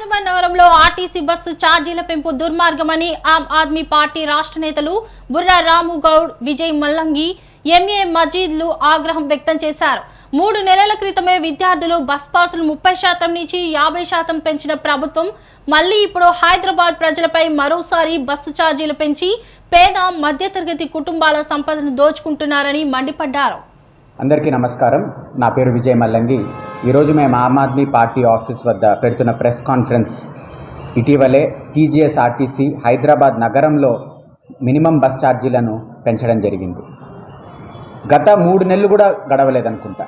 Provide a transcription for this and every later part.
హైదరాబాద్ నగరంలో RTC bus ఛార్జీల పెంపు దుర్మార్గమని ఆమ్ ఆద్మీ పార్టీ రాష్ట్ర నేతలు బుర్రా రాము గౌడ్ విజయ్ మల్లంగి ఎంఏ మజీద్లు ఆగ్రహం వ్యక్తం చేశారు. మూడు నెలల క్రితమే విద్యార్థులు బస్ పాసులు ముప్పై శాతం నుంచి యాభై శాతం పెంచిన ప్రభుత్వం మళ్ళీ ఇప్పుడు హైదరాబాద్ ప్రజలపై మరోసారి బస్సు ఛార్జీలు పెంచి పేద మధ్యతరగతి కుటుంబాల సంపదను దోచుకుంటున్నారని మండిపడ్డారు. అందరికీ నమస్కారం. నా పేరు విజయ్ మల్లంగి. ఈరోజు మేము ఆమ్ ఆద్మీ పార్టీ ఆఫీస్ వద్ద పెడుతున్న ప్రెస్ కాన్ఫరెన్స్. ఇటీవలే టీజీఎస్ ఆర్టీసీ హైదరాబాద్ నగరంలో మినిమం బస్ ఛార్జీలను పెంచడం జరిగింది. గత మూడు నెలలు కూడా గడవలేదనుకుంటా.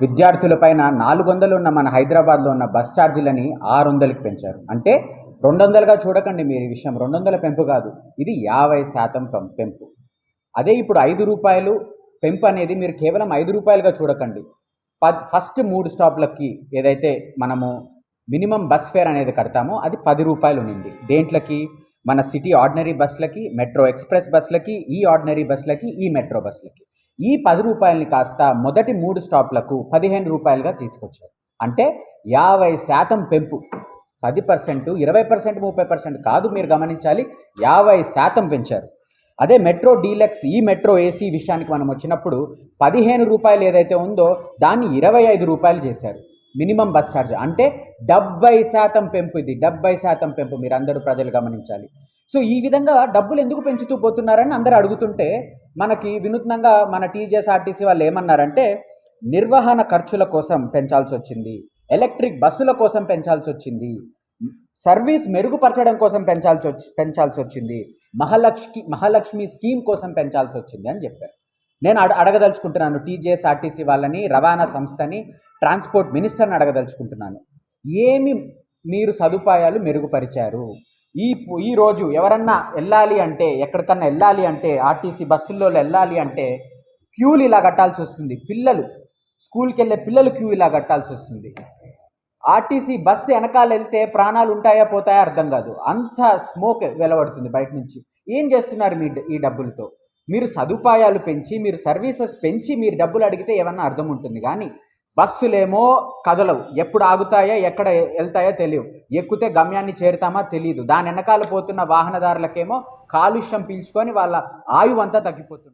విద్యార్థులపైన నాలుగు వందలు ఉన్న మన హైదరాబాద్లో ఉన్న బస్ ఛార్జీలని ఆరు వందలకి పెంచారు. అంటే రెండు వందలుగా చూడకండి మీరు ఈ విషయం. రెండు వందల పెంపు కాదు ఇది యాభై శాతం పెం- పెంపు. అదే ఇప్పుడు ఐదు రూపాయలు పెంపు అనేది మీరు కేవలం ఐదు రూపాయలుగా చూడకండి. ఫస్ట్ మూడు స్టాప్లకి ఏదైతే మనము మినిమం బస్ ఫేర్ అనేది కడతామో అది పది రూపాయలు ఉన్నింది. దేంట్లకి? మన సిటీ ఆర్డినరీ బస్సులకి మెట్రో ఎక్స్ప్రెస్ బస్సులకి ఈ ఆర్డినరీ బస్సులకి ఈ మెట్రో బస్సులకి ఈ పది రూపాయలని కాస్త మొదటి మూడు స్టాప్లకు పదిహేను రూపాయలుగా తీసుకొచ్చారు. అంటే యాభై శాతం పెంపు. పది పర్సెంట్ ఇరవై పర్సెంట్ ముప్పై పర్సెంట్ కాదు మీరు గమనించాలి యాభై శాతం పెంచారు. అదే మెట్రో డీలక్స్ ఈ మెట్రో ఏసీ విషయానికి మనం వచ్చినప్పుడు పదిహేను రూపాయలు ఏదైతే ఉందో దాన్ని ఇరవై ఐదు రూపాయలు చేశారు. Minimum bus charge. అంటే డెబ్బై శాతం పెంపు ఇది. డెబ్బై శాతం పెంపు మీరు అందరూ ప్రజలు గమనించాలి. సో ఈ విధంగా డబ్బులు ఎందుకు పెంచుతూ పోతున్నారని అందరూ అడుగుతుంటే మనకి వినూత్నంగా మన టీజీఎస్ఆర్టీసీ వాళ్ళు ఏమన్నారంటే నిర్వహణ ఖర్చుల కోసం పెంచాల్సి వచ్చింది. ఎలక్ట్రిక్ బస్సుల కోసం పెంచాల్సి వచ్చింది. సర్వీస్ మెరుగుపరచడం కోసం పెంచాల్సి వచ్చి పెంచాల్సి వచ్చింది. మహాలక్ష్మి మహాలక్ష్మి స్కీమ్ కోసం పెంచాల్సి వచ్చింది అని చెప్పారు. నేను అడ అడగదలుచుకుంటున్నాను. టీజేఎస్ఆర్టీసీ వాళ్ళని రవాణా సంస్థని ట్రాన్స్పోర్ట్ మినిస్టర్ని అడగదలుచుకుంటున్నాను. ఏమి మీరు సదుపాయాలు మెరుగుపరిచారు? ఈ ఈరోజు ఈ రోజు ఎవరన్నా వెళ్ళాలి అంటే ఎక్కడికన్నా వెళ్ళాలి అంటే ఆర్టీసీ బస్సుల్లో వెళ్ళాలి అంటే క్యూలు ఇలా కట్టాల్సి వస్తుంది. పిల్లలు స్కూల్కి వెళ్ళే పిల్లలు క్యూ ఇలా కట్టాల్సి వస్తుంది. ఆర్టీసీ బస్సు వెనకాల వెళ్తే ప్రాణాలు ఉంటాయా పోతాయా అర్థం కాదు. అంత స్మోక్ వెలవడుతుంది బయట నుంచి. ఏం చేస్తున్నారు మీ ఈ డబ్బులతో? మీరు సదుపాయాలు పెంచి మీరు సర్వీసెస్ పెంచి మీరు డబ్బులు అడిగితే ఏమన్నా అర్థం ఉంటుంది. కానీ బస్సులేమో కదలవు. ఎప్పుడు ఆగుతాయో ఎక్కడ వెళ్తాయో తెలియవు. ఎక్కితే గమ్యాన్ని చేరుతామా తెలియదు. దాని వెనకాల పోతున్న వాహనదారులకేమో కాలుష్యం పీల్చుకొని వాళ్ళ ఆయువంతా తగ్గిపోతుంది.